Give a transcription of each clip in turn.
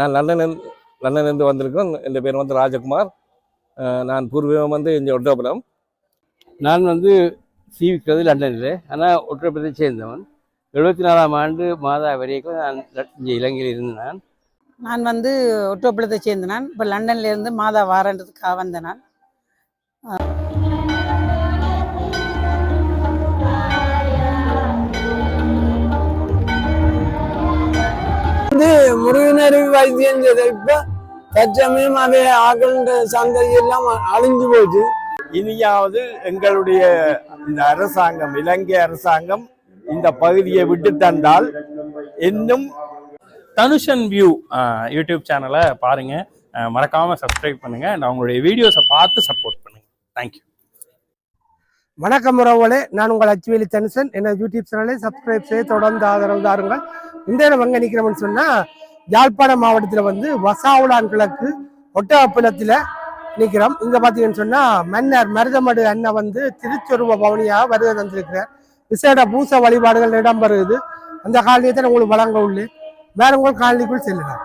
நான் லண்டன் லண்டன்லேருந்து வந்திருக்கேன் என் பேர் வந்து ராஜகுமார். நான் பூர்வீகம் வந்து இங்கே ஒட்டபுரம். நான் வந்து சீவிக்கிறது லண்டனில் ஆனால் ஒற்றப்பத்தை சேர்ந்தவன். எழுபத்தி நாலாம் ஆண்டு மாதா வரைக்கும் நான் இங்கே இலங்கையில் இருந்தேன் நான். வந்து ஒட்டோப்பளத்தை சேர்ந்த நான். இப்போ லண்டன்ல இருந்து மாதா வாரன்றதுக்காக வந்தேன் நான். முருகனருவி வைத்தியம் செய்த இப்ப தற்சமயம் அதே ஆகல்ன்ற சந்ததி எல்லாம் அழிஞ்சு போச்சு. இனியாவது எங்களுடைய இந்த அரசாங்கம் இலங்கை அரசாங்கம் இந்த பகுதியை விட்டு தந்தால் இன்னும் தனுஷன் வியூ யூடியூப் சேனலை பாருங்க. மறக்காம சப்ஸ்கிரைப் பண்ணுங்க. And அவங்களுடைய வீடியோஸை பார்த்து சப்போர்ட் பண்ணுங்க. தேங்க்யூ வணக்கம் உறவுகளே. நான் உங்கள் அச்சுவேலி தனுசன் என்ன யூடியூப் சேனலை சப்ஸ்கிரைப் செய்து தொடர்ந்து ஆதரவு தாருங்கள். இந்த இடம் எங்க நிக்கிறோம்னு சொன்னா யாழ்ப்பாண மாவட்டத்தில் வந்து வசாவுலான் கிழக்கு ஒட்டப்பள்ளத்துல நிற்கிறோம் இங்கே பார்த்தீங்கன்னு சொன்னால் மன்னர் மருதமடு அண்ணன் வந்து திருச்சொருவ பவனியாக வருகை தந்திருக்கிறார். விசேட பூச வழிபாடுகள் இடம்பெறுகிறது அந்த காலனியத்தை தான் உங்களுக்கு வழங்க உள்ளேன். வேற உங்கள் காலனிக்குள் செல்லலாம்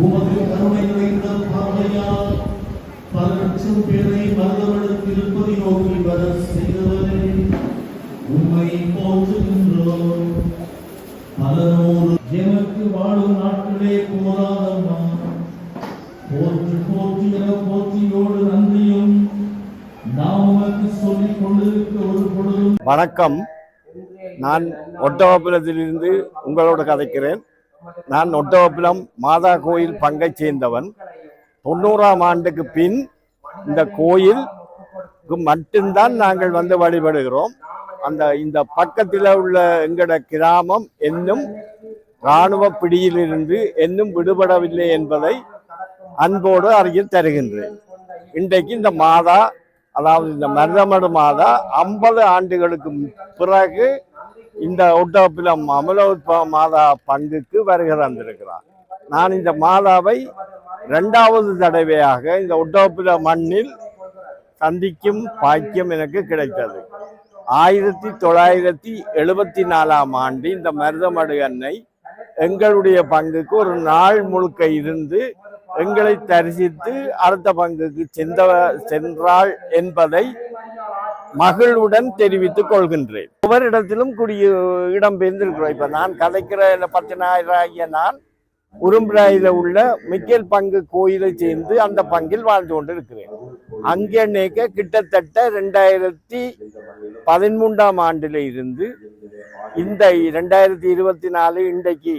உமது கருணை நிறைந்த பார்வையால் பல பேரை மரணமடைந்து வணக்கம். நான் ஒட்டவாபுரத்திலிருந்து உங்களோட கதைக்கிறேன். நான் ஒட்டவப்பிலம் மாதா கோயில் பங்கைச் சேர்ந்தவன். தொண்ணூறாம் ஆண்டுக்கு பின் இந்த கோயில் மட்டும்தான் நாங்கள் வந்து வழிபடுகிறோம். அந்த இந்த பக்கத்தில் உள்ள எங்கட கிராமம் என்னும் இராணுவ பிடியிலிருந்து இன்னும் விடுபடவில்லை என்பதை அன்போடு அறிய தருகின்றேன். இன்றைக்கு இந்த மாதா அதாவது இந்த மருதமடு மாதா ஐம்பது ஆண்டுகளுக்கு பிறகு இந்த ஒட்டப்பில அமலோத்பவ மாதா பங்குக்கு வருகை தந்திருக்கிறார். நான் இந்த மாதாவை ரெண்டாவது தடவையாக இந்த ஒட்டப்பில மண்ணில் சந்திக்கும் பாக்கியம் எனக்கு கிடைத்தது. ஆயிரத்தி தொள்ளாயிரத்தி எழுபத்தி நாலாம் ஆண்டு இந்த மருதமடு அன்னை எங்களுடைய பங்குக்கு ஒரு நாள் முழுக்க இருந்து எங்களை தரிசித்து அடுத்த பங்குக்கு சென்ற சென்றாள் என்பதை மகிழ்வுடன் தெரிவித்துக் கொள்கின்றேன். ஒவ்வொரு இடத்திலும் குடிய இடம் பெயர்ந்திருக்கிறோம். இப்ப நான் கதைக்கிற பத்து நாயிராகிய நான் உரும்பிராயில உள்ள மிக்கேல் பங்கு கோயிலை சேர்ந்து அந்த பங்கில் வாழ்ந்து கொண்டு இருக்கிறேன் அங்கே நேக்க கிட்டத்தட்ட ரெண்டாயிரத்தி பதிமூன்றாம் ஆண்டுல இருந்து இந்த ரெண்டாயிரத்தி இருபத்தி நாலு இன்றைக்கு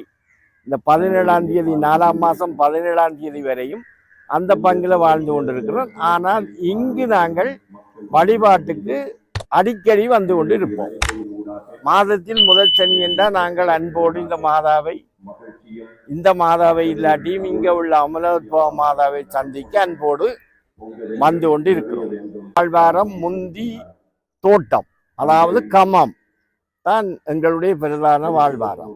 இந்த பதினேழாம் தேதி நாலாம் மாதம் பதினேழாம் தேதி வரையும் அந்த பங்கில் வாழ்ந்து கொண்டிருக்கிறோம். ஆனால் இங்கு நாங்கள் வழிபாட்டுக்கு அடிக்கடி வந்து கொண்டு இருப்போம் மாதத்தில் முதல் சனி என்றால் நாங்கள் அன்போடு இந்த மாதாவை இந்த மாதாவை இல்லாட்டியும் இங்கே உள்ள அமலோத்பவ மாதாவை சந்திக்க அன்போடு வந்து கொண்டு இருக்கிறோம் வாழ்வாரம் முந்தி தோட்டம் அதாவது கமம் தான் எங்களுடைய பிரதான வாழ்வாரம்.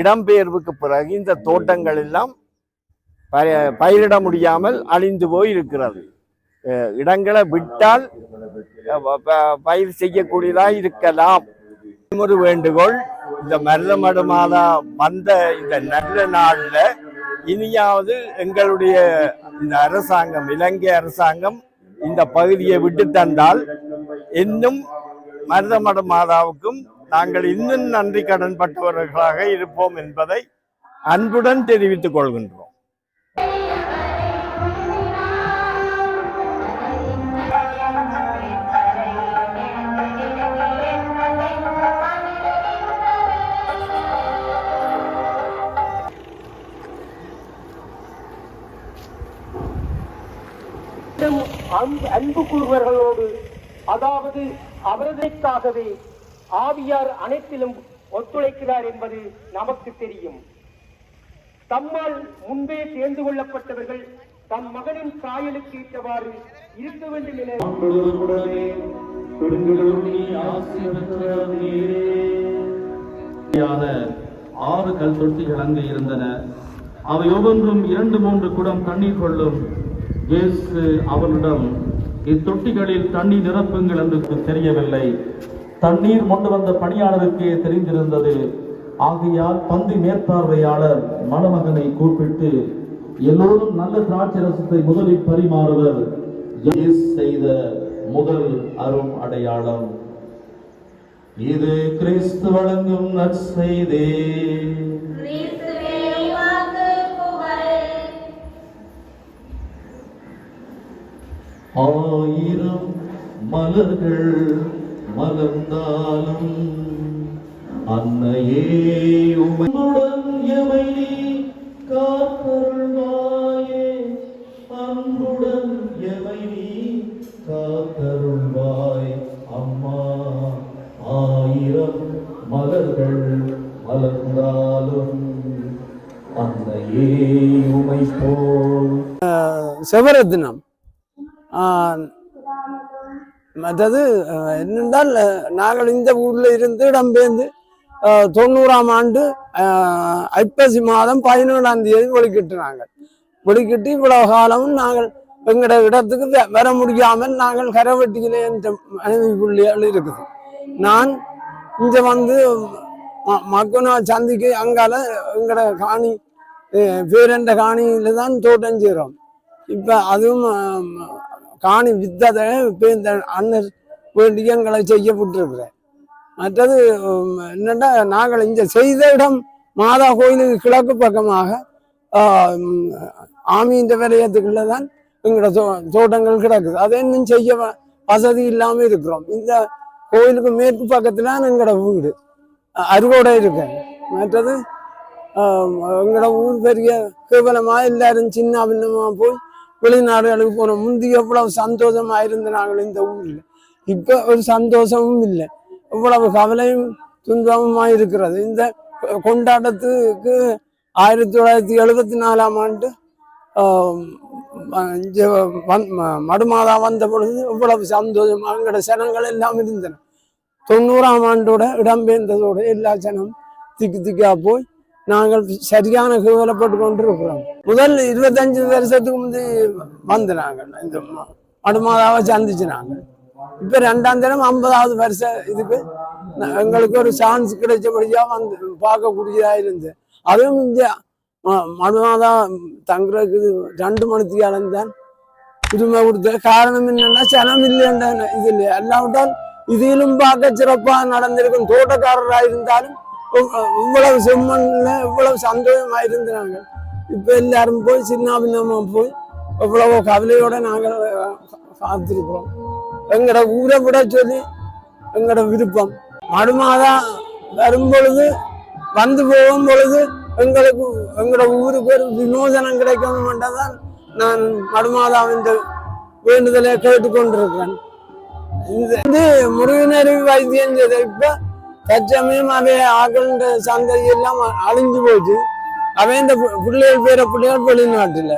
இடம்பெயர்வுக்கு பிறகு இந்த தோட்டங்கள் எல்லாம் பயிரிட முடியாமல் அழிந்து போய் இருக்கிறது இடங்களை விட்டால் பயிர் செய்யக்கூடியதா இருக்கலாம். ஒரு வேண்டுகோள் இந்த மருதமடு மாதா வந்த இந்த நல்ல நாளில் இனியாவது எங்களுடைய இந்த அரசாங்கம் இலங்கை அரசாங்கம் இந்த பகுதியை விட்டு தந்தால் இன்னும் மருதமடு மாதாவுக்கும் நாங்கள் இன்னும் நன்றி கடன்பட்டவர்களாக இருப்போம் என்பதை அன்புடன் தெரிவித்துக் கொள்கின்றோம். அன்பு கூறுவர்களோடு அதாவது அவரதைக்காகவே ஆவியார் அனைத்திலும் ஒத்துழைக்கிறார் என்பது நமக்கு தெரியும். தம்மால் முன்பே சேர்ந்து கொள்ளப்பட்டவர்கள் தம் மகனின் காயலுக்கு ஏற்றவாறு இருக்க வேண்டும் என யான ஆறு கல் தொட்டிகள் அங்கு இருந்தன. அவை ஒவ்வொன்றும் இரண்டு மூன்று குடம் தண்ணீர் கொள்ளும் இயேசு அவரிடம் இத்தொட்டிகளில் தண்ணீர் நிரப்புங்கள் என்று தெரியவில்லை. தண்ணீர் கொண்டு வந்த பணியாளருக்கே தெரிந்திருந்தது. ஆகையால் பந்தி மேற்பார்வையாளர் மணமகனை கூப்பிட்டு எல்லோரும் நல்ல திராட்சை ரசத்தை முதலில் பரிமாறுவர். செய்த முதல் அரும் அடையாளம். இது கிறிஸ்து வழங்கும் நற்செய்தே. ஆயிரம் மலர்கள் மலர்ந்தாலும் அன்னையே உமையுடன் எமை நீ காத்தருள்வாயே. அன்புடன் எமை நீ காத்தருள்வாய். அம்மா ஆயிரம் மலர்கள் மலர்ந்தாலும் அன்னையே உமை போல். செவர தினம். மற்றது என்னென்றால் நாங்கள் இந்த ஊரில் இருந்து இடம்பெயர்ந்து தொண்ணூறாம் ஆண்டு ஐப்பசி மாதம் பதினேழாம் தேதி ஒழிக்கிட்டு நாங்கள். ஒழிக்கிட்டு இவ்வளவு காலமும் நாங்கள் எங்களோட இடத்துக்கு வர முடியாமல் நாங்கள் கரவெட்டியிலே என்ற மனைவி பிள்ளைகள் இருக்குது நான் இங்கே வந்து ம- மக்கனா சந்திக்கு அங்கால எங்களோட காணி பேரண்ட காணியில தான் தோட்டம் செய்கிறோம் இப்போ அதுவும் காணி வித்ததை இப்போ இந்த அண்ணன் வேண்டிய எங்களை செய்யப்பட்டிருக்கிறேன் மற்றது என்னென்னா நாங்கள் இங்கே செய்த இடம் மாதா கோயிலுக்கு கிழக்கு பக்கமாக ஆமீன்ற விரயத்துக்குள்ளே தான் எங்களோட தோ தோட்டங்கள் கிடக்குது. அதை இன்னும் செய்ய வசதி இல்லாமல் இருக்கிறோம். இந்த கோயிலுக்கு மேற்கு பக்கத்துல எங்களோட வீடு. அருகோட இருக்கேன் மற்றது எங்களோட ஊர் பெரிய கேவலமாக எல்லாரும் சின்ன பின்னமா போய் வெளிநாடுகளுக்கு போனோம் முந்தி எவ்வளவு சந்தோஷமா இருந்த நாங்கள் இந்த ஊரில். இப்போ ஒரு சந்தோஷமும் இல்லை. எவ்வளவு கவலையும் துன்பமுமா இருக்கிறது. இந்த கொண்டாட்டத்துக்கு ஆயிரத்தி தொள்ளாயிரத்தி எழுபத்தி நாலாம் ஆண்டு மடுமாதா வந்த பொழுது இவ்வளவு சந்தோஷமா எங்களோட சனங்கள் எல்லாம் இருந்தன. தொண்ணூறாம் ஆண்டோட இடம்பெயர்ந்ததோட எல்லா சனம் திக்கு திக்கா போய் நாங்கள் சரியான கேவலப்பட்டு கொண்டிருக்கிறோம் முதல் இருபத்தஞ்சு வருஷத்துக்கு முந்தி வந்து நாங்கள் இந்த ம- சந்திச்சு நாங்கள் இப்போ ரெண்டாம் தினம் ஐம்பதாவது வருஷம் இதுக்கு எங்களுக்கு ஒரு சான்ஸ் கிடைச்சபடியா வந்து பார்க்கக்கூடியதா இருந்து. அதுவும் இந்த ம- மடுமாதா தங்குறதுக்கு ரெண்டு மணிக்கு தான் உரிமை கொடுத்த காரணம் என்னன்னா சனம் இல்லைன்ற இது இல்லை அல்லாவிட்டால் இதிலும் பார்க்க சிறப்பாக நடந்திருக்கும். தோட்டக்காரராக இருந்தாலும் இவ்வளவு செம்மண்ணில் இவ்வளவு சந்தோஷமா இருந்தாங்க இப்போ எல்லாரும் போய் சின்ன பின்னமாக போய் எவ்வளவோ கவலையோட நாங்கள் அஹ், காத்திருக்கிறோம். ஊரை விட சொல்லி எங்களோட விருப்பம். மடுமாதா வரும் பொழுது வந்து போகும் பொழுது எங்களுக்கு எங்களோட ஊருக்கு ஒரு விமோசனம் கிடைக்கணும் தான் நான் மடுமாதாவின் வேண்டுதலை கேட்டுக்கொண்டிருக்கிறேன். இந்த இது முருகனரி வைத்தியம் செய்த இப்போ தற்சமயம் அவை ஆகல்ன்ற சந்ததி எல்லாம் அழிஞ்சு போச்சு. அவன் இந்த பிள்ளைகள் பேர பிள்ளைகள் வெளிநாட்டுல.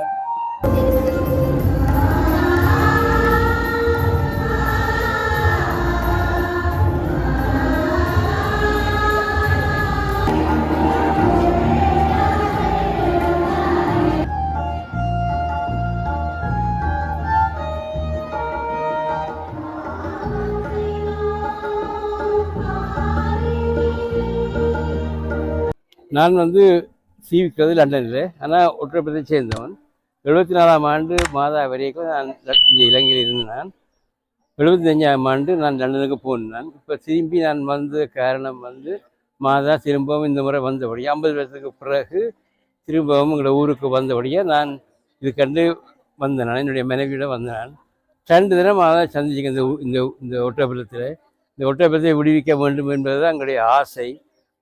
நான் வந்து சீவிக்கிறது லண்டனில் ஆனால் உத்தரப்பிரதேச சேர்ந்தவன். எழுபத்தி நாலாம் ஆண்டு மாதா வரைக்கும் நான் இங்கே இலங்கையில் இருந்தேன். எழுபத்தி அஞ்சாம் ஆண்டு நான் லண்டனுக்கு போனேன். இப்போ திரும்பி நான் வந்த காரணம் வந்து மாதா திரும்பவும் இந்த முறை வந்தபடியே ஐம்பது வருஷத்துக்கு பிறகு திரும்பவும் எங்களோட ஊருக்கு வந்தபடியாக நான் இது கண்டு வந்தேன். நான் என்னுடைய மனைவியோட வந்தேன். ரெண்டு தினம் மாதா சந்திச்சிக்க இந்த இந்த இந்த ஒட்டப்பிரத்தில் இந்த ஒட்டப்பிரத்தை விடுவிக்க வேண்டும் என்பது தான் எங்களுடைய ஆசை.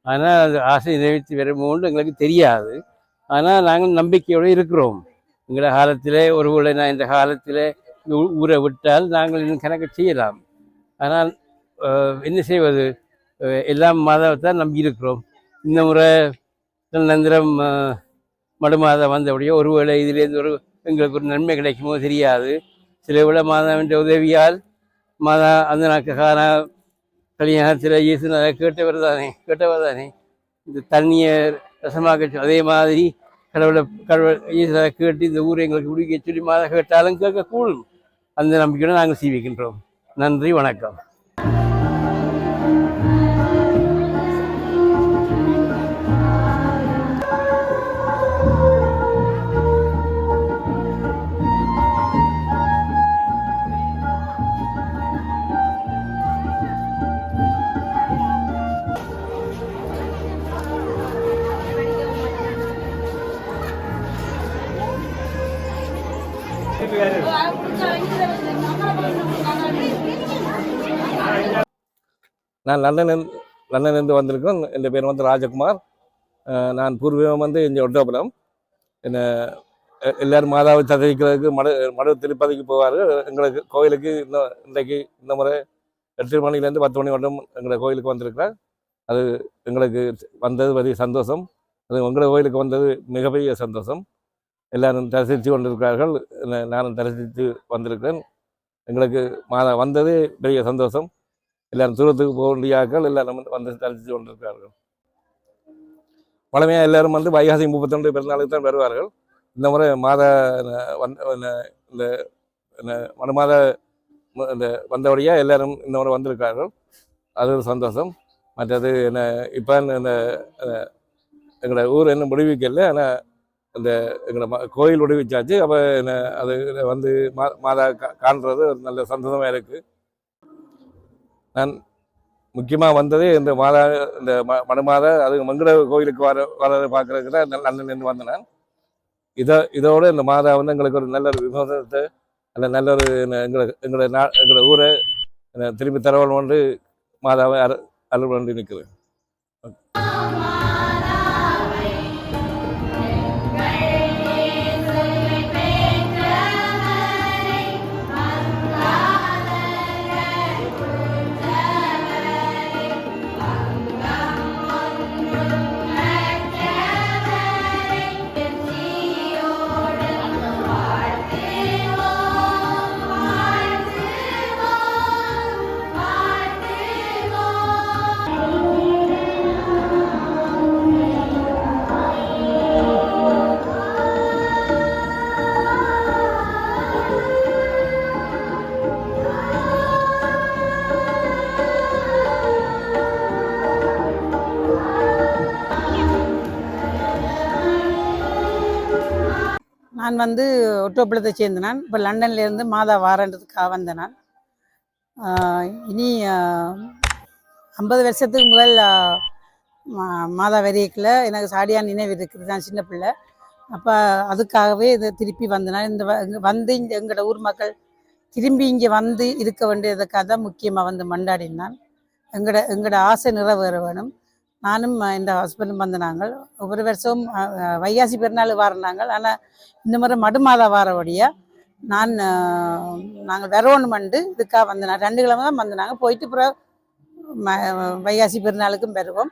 ஆனால் அது ஆசை நிறைவேற்றி வரும்போது எங்களுக்கு தெரியாது. ஆனால் நாங்கள் நம்பிக்கையோடு இருக்கிறோம். எங்களோட காலத்தில் ஒருவேளை நான் இந்த காலத்தில் ஊரை விட்டால் நாங்கள் இன்னும் கணக்கு செய்யலாம். ஆனால் என்ன செய்வது? எல்லாம் மாதத்தான் நம்பி இருக்கிறோம். இந்த முறை நந்திரம் மடுமாதம் வந்தபடியோ ஒருவேளை இதிலேருந்து ஒரு எங்களுக்கு ஒரு நன்மை கிடைக்குமோ தெரியாது. சில விட மாதாவின் உதவியால் மாதா அந்த நாட்கான கல்யாணத்தில் இயேசுநாத கேட்டவர் தானே கேட்டவர் தானே. இந்த தண்ணியை ரசமாக அதே மாதிரி கடவுளை கடவுள் இயேசுநாத கேட்டு இந்த ஊரை எங்களுக்கு விடுவிக்க சொல்லி மாதா கேட்டாலும் கேட்கக்கூடும். அந்த நம்பிக்கையோடு நாங்கள் சீவிக்கின்றோம் நன்றி வணக்கம். நான் லண்டனில் லண்டன்லேருந்து வந்திருக்கோம் என் பேர் வந்து ராஜகுமார். நான் பூர்வீகம் வந்து இங்கே ஒட்டோபுரம். என்ன எல்லோரும் மாதாவை சதவிக்கிறதுக்கு மடு மடு திருப்பதிக்கு போவார்கள் எங்களுக்கு கோயிலுக்கு இன்னும் இன்றைக்கு இந்த முறை எட்டு மணிலேருந்து பத்து மணி மட்டும் எங்களை கோயிலுக்கு வந்திருக்கிறார். அது எங்களுக்கு வந்தது பெரிய சந்தோஷம். அது உங்களை கோயிலுக்கு வந்தது மிகப்பெரிய சந்தோஷம். எல்லாரும் தரிசித்து கொண்டிருக்கிறார்கள். நானும் தரிசித்து வந்திருக்கிறேன். எங்களுக்கு மாதா வந்தது பெரிய சந்தோஷம். எல்லாரும் தூரத்துக்கு போக வேண்டியாக்கள் எல்லாரும் வந்து வந்து தரிசித்து கொண்டிருக்கிறார்கள். பழமையாக எல்லாரும் வந்து வைகாசி முப்பத்தொன்று பிறந்தநாளுக்கு தான் வருவார்கள். இந்த முறை மாத இந்த மறு மாத இந்த வந்தபடியாக எல்லாரும் இந்த முறை வந்திருக்கார்கள். அது ஒரு சந்தோஷம். மற்றது என்ன இப்போ இந்த எங்களோட ஊர் என்ன முடிவிக்கல ஆனால் இந்த எங்களோட ம- கோயில் விடுவிச்சாச்சு. அப்போ என்ன அது வந்து மா மாதா கா- காண்றது ஒரு நல்ல சந்தோஷமாக இருக்குது நான் முக்கியமாக வந்தது இந்த மாதா இந்த ம மனுமாத அது மங்கள கோயிலுக்கு வர வர பார்க்குறதுக்கு தான் நல்ல நின்று வந்தேன் நான். இதை இதோடு இந்த மாதா வந்து எங்களுக்கு ஒரு நல்ல ஒரு விமோசனத்தை நல்ல நல்ல ஒரு எங்களை எங்களை எங்களோட நா எங்களோட ஊரை திரும்பி தரவணும் வந்து மாதாவை அரு அருள் வேண்டி நிற்கிறேன் ஒட்டோப்பள்ளத்தை சேர்ந்த நான். இப்போ லண்டன்லேருந்து மாதா வாரன்றதுக்காக வந்த நான். இனி ஐம்பது வருஷத்துக்கு முதல் மா- மாதா வரியக்கில் எனக்கு சாடியான் நினைவு இருக்குது. நான் சின்ன பிள்ளை. அப்போ அதுக்காகவே இதை திருப்பி வந்தேன் இந்த வ- வந்து இங்கே எங்களோட ஊர் மக்கள் திரும்பி இங்கே வந்து இருக்க வேண்டியதுக்காக தான் முக்கியமாக வந்து மண்டாடினான் எங்களோட எங்களோட ஆசை நிறைவேற வேணும். நானும் இந்த ஹஸ்பண்டும் வந்து நாங்கள் ஒவ்வொரு வருஷமும் வைகாசி பெருநாள் வாரினாங்கள் ஆனால் இந்த முறை மடுமாதா வாரபடியா நான் நாங்கள் நாங்கள் மண்டு இதுக்காக வந்தேன் ரெண்டு கிழமை தான் வந்தனாங்க. போயிட்டு பிற ம- வைகாசி பெருநாளுக்கும் பெறுவோம்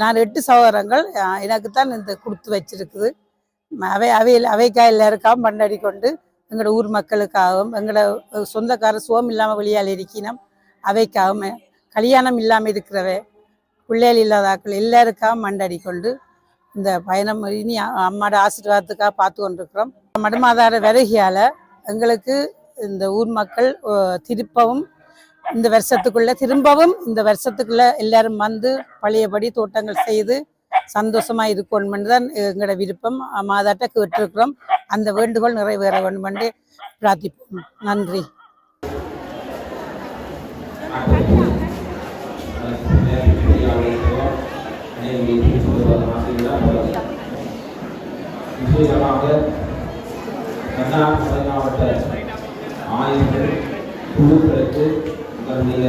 நான் எட்டு சகோதரங்கள். எனக்கு தான் இந்த கொடுத்து வச்சிருக்குது. அவை அவையில் அவைக்காய் எல்லாருக்காகவும் பண்டாடி கொண்டு எங்களோட ஊர் மக்களுக்காகவும் எங்களோட சொந்தக்கார சுகம் இல்லாமல் வெளியால் இருக்கினோம் அவைக்காகவும் கல்யாணம் இல்லாமல் இருக்கிறவை பிள்ளைகள் இல்லாதாக்கள் எல்லாருக்கா மண்டடி கொண்டு இந்த பயணம் இனி அ- அம்மாவோட ஆசீர்வாதத்துக்காக பார்த்து கொண்டிருக்கிறோம். மடமாதார விறகியால் எங்களுக்கு இந்த ஊர் மக்கள் திருப்பவும் இந்த வருஷத்துக்குள்ள திரும்பவும் இந்த வருஷத்துக்குள்ள எல்லாரும் வந்து பழையபடி தோட்டங்கள் செய்து சந்தோஷமா இருக்கணும்னு தான் எங்களோட விருப்பம். மாதாட்ட கேட்டிருக்கிறோம். அந்த வேண்டுகோள் நிறைவேற வேண்டும் என்று பிரார்த்திப்போம். நன்றி. விசேஷமாக கர்நாடக மாவட்ட ஆயுதங்கள் குழுக்களுக்கு உங்களுடைய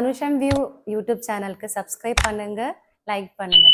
அனுஷம் வியூ யூடியூப் சேனலுக்கு சப்ஸ்கிரைப் பண்ணுங்க லைக் பண்ணுங்க.